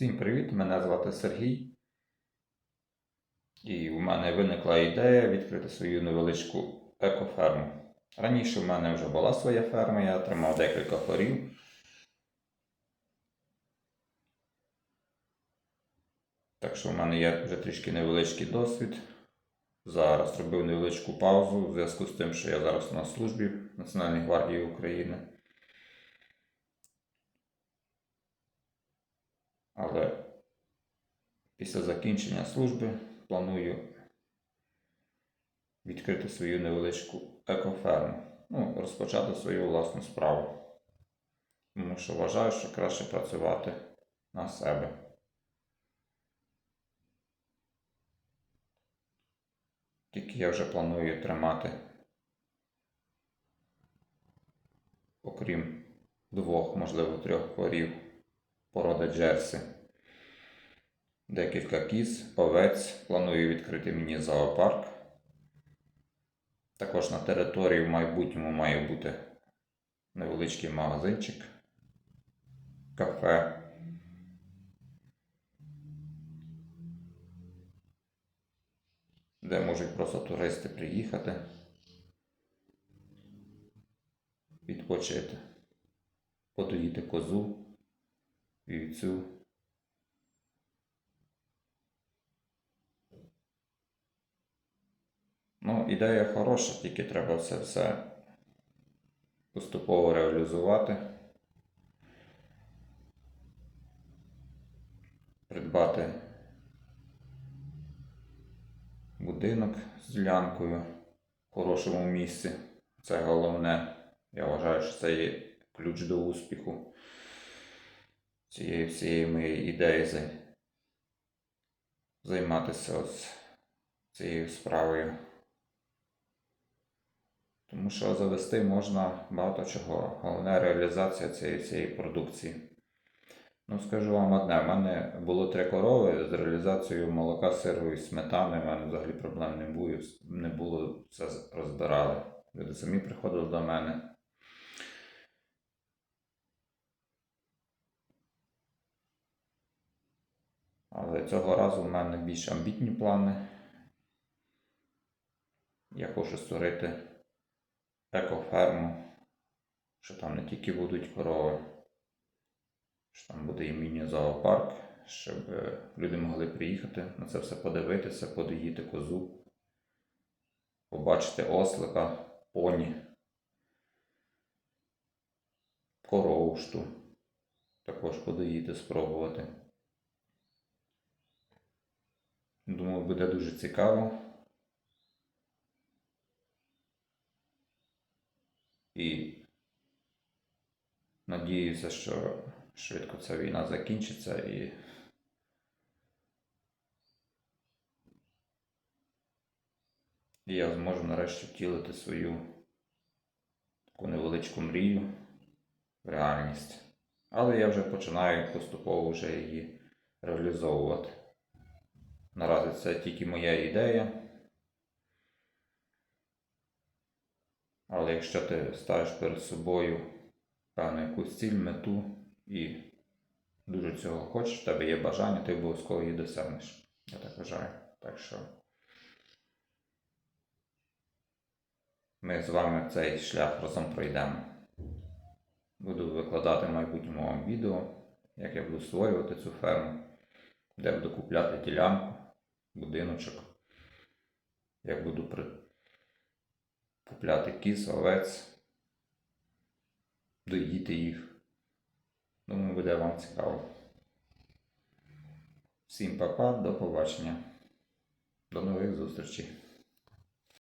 Всім привіт! Мене звати Сергій. І у мене виникла ідея відкрити свою невеличку екоферму. Раніше в мене вже була своя ферма, я тримав декілька корів. Так що в мене є вже трішки невеличкий досвід. Зараз зробив невеличку паузу в зв'язку з тим, що я зараз на службі Національної гвардії України. Але після закінчення служби планую відкрити свою невеличку екоферму. Ну, розпочати свою власну справу. Тому що вважаю, що краще працювати на себе. Тільки я вже планую тримати, окрім двох, можливо, трьох корів породи Джерсі. Декілька кіз, овець. Планую відкрити міні-зоопарк. Також на території в майбутньому має бути невеличкий магазинчик, кафе. Де можуть просто туристи приїхати, відпочити, подоїти козу, вівцю. Ну, ідея хороша, тільки треба це все поступово реалізувати. Придбати будинок з ділянкою в хорошому місці. Це головне. Я вважаю, що це є ключ до успіху цієї всієї моєї ідеї займатися ось цією справою. Тому що завести можна багато чого. Головне реалізація цієї всієї продукції. Ну, скажу вам одне, в мене було три корови з реалізацією молока, сиру і сметани. У мене взагалі проблем не було, не було все розбирали. Люди самі приходили до мене. Але цього разу в мене більш амбітні плани. Я хочу створити екоферму, що там не тільки будуть корови, що там буде і міні-зоопарк, щоб е, люди могли приїхати на це все подивитися, подоїти козу, побачити ослика, поні, коровшту, також подоїти, спробувати. Думаю, буде дуже цікаво. І надіюся, що швидко ця війна закінчиться і і я зможу нарешті втілити свою таку невеличку мрію в реальність. Але я вже починаю поступово вже її реалізовувати. Наразі це тільки моя ідея. Але якщо ти ставиш перед собою певну якусь ціль, мету і дуже цього хочеш, в тебе є бажання, ти обов'язково її досягнеш. Я так вважаю. Так що ми з вами цей шлях разом пройдемо. Буду викладати в майбутньому вам відео, як я буду створювати цю ферму, де буду купляти ділянку, будиночок, як буду при купляти кіз, овець, доїти їх. Думаю, буде вам цікаво. Всім па-па, до побачення. До нових зустрічей.